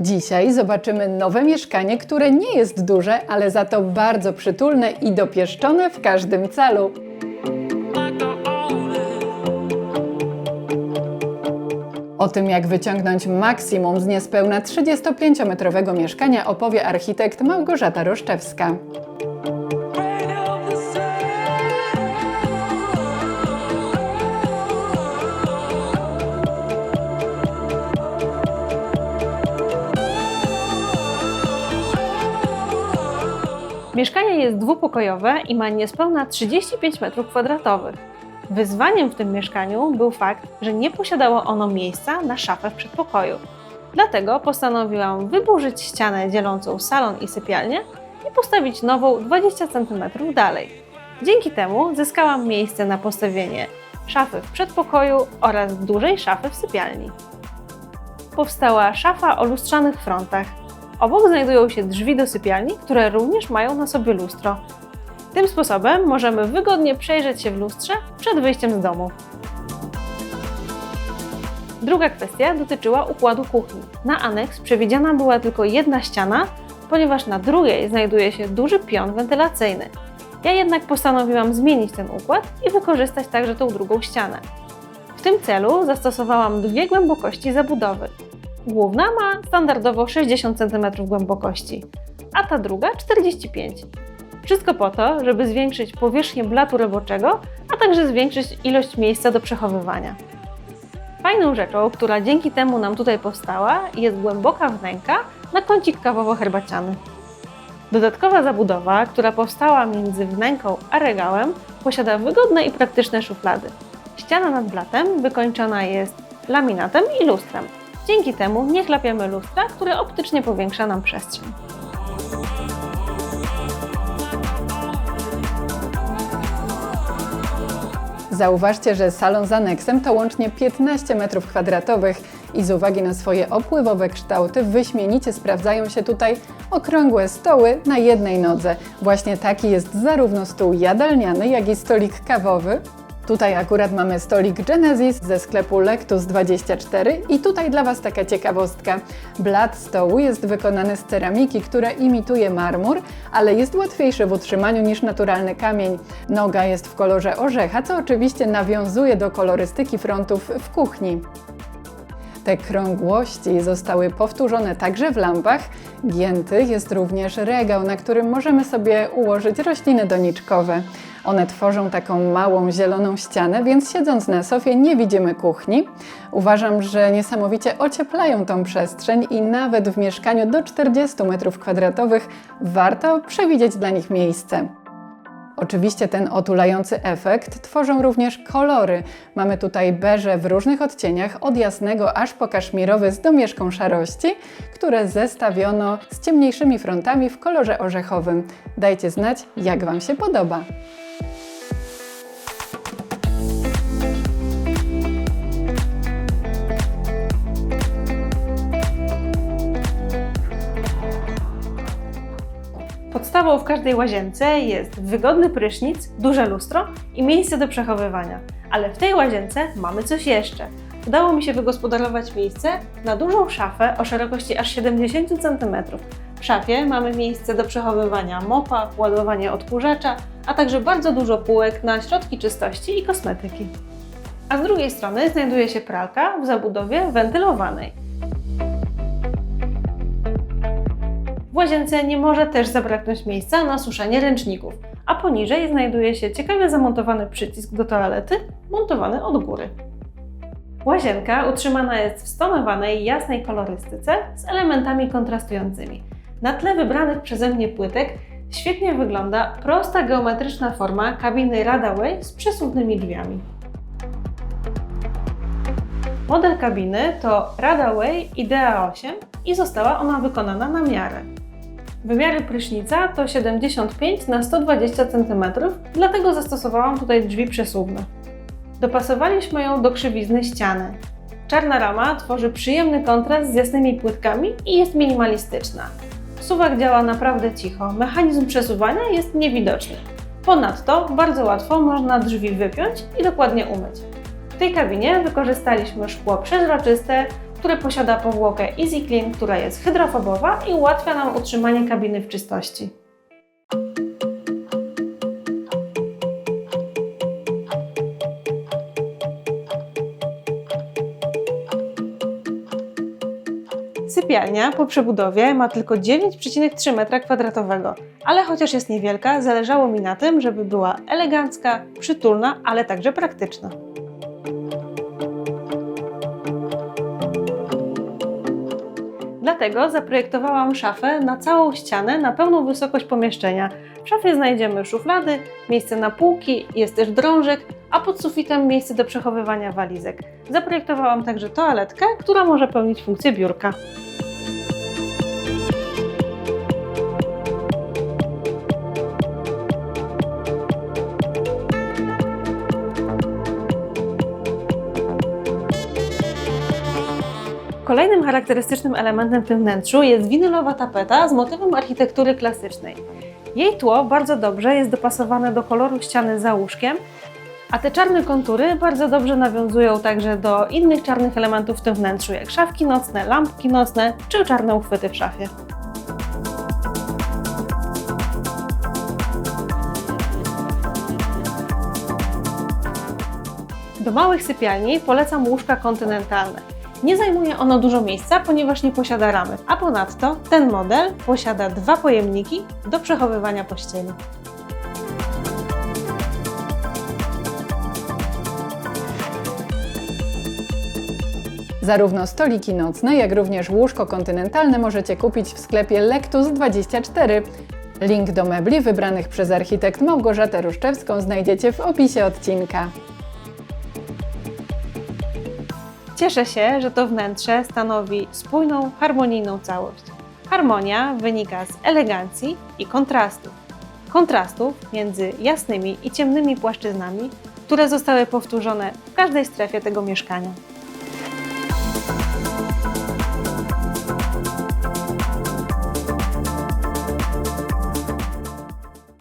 Dzisiaj zobaczymy nowe mieszkanie, które nie jest duże, ale za to bardzo przytulne i dopieszczone w każdym celu. O tym, jak wyciągnąć maksimum z niespełna 35-metrowego mieszkania opowie architekt Małgorzata Roszczewska. Mieszkanie jest dwupokojowe i ma niespełna 35 m2. Wyzwaniem w tym mieszkaniu był fakt, że nie posiadało ono miejsca na szafę w przedpokoju. Dlatego postanowiłam wyburzyć ścianę dzielącą salon i sypialnię i postawić nową 20 cm dalej. Dzięki temu zyskałam miejsce na postawienie szafy w przedpokoju oraz dużej szafy w sypialni. Powstała szafa o lustrzanych frontach, Obok znajdują się drzwi do sypialni, które również mają na sobie lustro. Tym sposobem możemy wygodnie przejrzeć się w lustrze przed wyjściem z domu. Druga kwestia dotyczyła układu kuchni. Na aneks przewidziana była tylko jedna ściana, ponieważ na drugiej znajduje się duży pion wentylacyjny. Ja jednak postanowiłam zmienić ten układ i wykorzystać także tą drugą ścianę. W tym celu zastosowałam dwie głębokości zabudowy. Główna ma standardowo 60 cm głębokości, a ta druga 45 Wszystko po to, żeby zwiększyć powierzchnię blatu roboczego, a także zwiększyć ilość miejsca do przechowywania. Fajną rzeczą, która dzięki temu nam tutaj powstała, jest głęboka wnęka na kącik kawowo-herbaciany. Dodatkowa zabudowa, która powstała między wnęką a regałem, posiada wygodne i praktyczne szuflady. Ściana nad blatem wykończona jest laminatem i lustrem, Dzięki temu nie chlapiemy lustra, które optycznie powiększa nam przestrzeń. Zauważcie, że salon z aneksem to łącznie 15 m2 i z uwagi na swoje opływowe kształty wyśmienicie sprawdzają się tutaj okrągłe stoły na jednej nodze. Właśnie taki jest zarówno stół jadalniany, jak i stolik kawowy, Tutaj akurat mamy stolik Genesis ze sklepu Lectus24 i tutaj dla Was taka ciekawostka. Blat stołu jest wykonany z ceramiki, która imituje marmur, ale jest łatwiejszy w utrzymaniu niż naturalny kamień. Noga jest w kolorze orzecha, co oczywiście nawiązuje do kolorystyki frontów w kuchni. Te krągłości zostały powtórzone także w lampach. Gięty jest również regał, na którym możemy sobie ułożyć rośliny doniczkowe. One tworzą taką małą zieloną ścianę, więc siedząc na sofie nie widzimy kuchni. Uważam, że niesamowicie ocieplają tą przestrzeń i nawet w mieszkaniu do 40 m2 warto przewidzieć dla nich miejsce. Oczywiście ten otulający efekt tworzą również kolory. Mamy tutaj beże w różnych odcieniach, od jasnego aż po kaszmirowy z domieszką szarości, które zestawiono z ciemniejszymi frontami w kolorze orzechowym. Dajcie znać, jak Wam się podoba. Podstawą w każdej łazience jest wygodny prysznic, duże lustro i miejsce do przechowywania. Ale w tej łazience mamy coś jeszcze. Udało mi się wygospodarować miejsce na dużą szafę o szerokości aż 70 cm. W szafie mamy miejsce do przechowywania mopa, ładowania odkurzacza, a także bardzo dużo półek na środki czystości i kosmetyki. A z drugiej strony znajduje się pralka w zabudowie wentylowanej. W łazience nie może też zabraknąć miejsca na suszenie ręczników, a poniżej znajduje się ciekawie zamontowany przycisk do toalety, montowany od góry. Łazienka utrzymana jest w stonowanej, jasnej kolorystyce z elementami kontrastującymi. Na tle wybranych przeze mnie płytek świetnie wygląda prosta geometryczna forma kabiny Radaway z przesuwnymi drzwiami. Model kabiny to Radaway Idea 8 i została ona wykonana na miarę. Wymiary prysznica to 75 na 120 cm, dlatego zastosowałam tutaj drzwi przesuwne. Dopasowaliśmy ją do krzywizny ściany. Czarna rama tworzy przyjemny kontrast z jasnymi płytkami i jest minimalistyczna. Suwak działa naprawdę cicho, mechanizm przesuwania jest niewidoczny. Ponadto bardzo łatwo można drzwi wypiąć i dokładnie umyć. W tej kabinie wykorzystaliśmy szkło przezroczyste, które posiada powłokę Easy Clean, która jest hydrofobowa i ułatwia nam utrzymanie kabiny w czystości. Sypialnia po przebudowie ma tylko 9,3 m2, ale chociaż jest niewielka, zależało mi na tym, żeby była elegancka, przytulna, ale także praktyczna. Dlatego zaprojektowałam szafę na całą ścianę, na pełną wysokość pomieszczenia. W szafie znajdziemy szuflady, miejsce na półki, jest też drążek, a pod sufitem miejsce do przechowywania walizek. Zaprojektowałam także toaletkę, która może pełnić funkcję biurka. Kolejnym charakterystycznym elementem w tym wnętrzu jest winylowa tapeta z motywem architektury klasycznej. Jej tło bardzo dobrze jest dopasowane do koloru ściany za łóżkiem, a te czarne kontury bardzo dobrze nawiązują także do innych czarnych elementów w tym wnętrzu, jak szafki nocne, lampki nocne czy czarne uchwyty w szafie. Do małych sypialni polecam łóżka kontynentalne. Nie zajmuje ono dużo miejsca, ponieważ nie posiada ramy, a ponadto ten model posiada dwa pojemniki do przechowywania pościeli. Zarówno stoliki nocne, jak również łóżko kontynentalne możecie kupić w sklepie Lektus24. Link do mebli wybranych przez architekt Małgorzatę Ruszczewską znajdziecie w opisie odcinka. Cieszę się, że to wnętrze stanowi spójną, harmonijną całość. Harmonia wynika z elegancji i kontrastów. Kontrastów między jasnymi i ciemnymi płaszczyznami, które zostały powtórzone w każdej strefie tego mieszkania.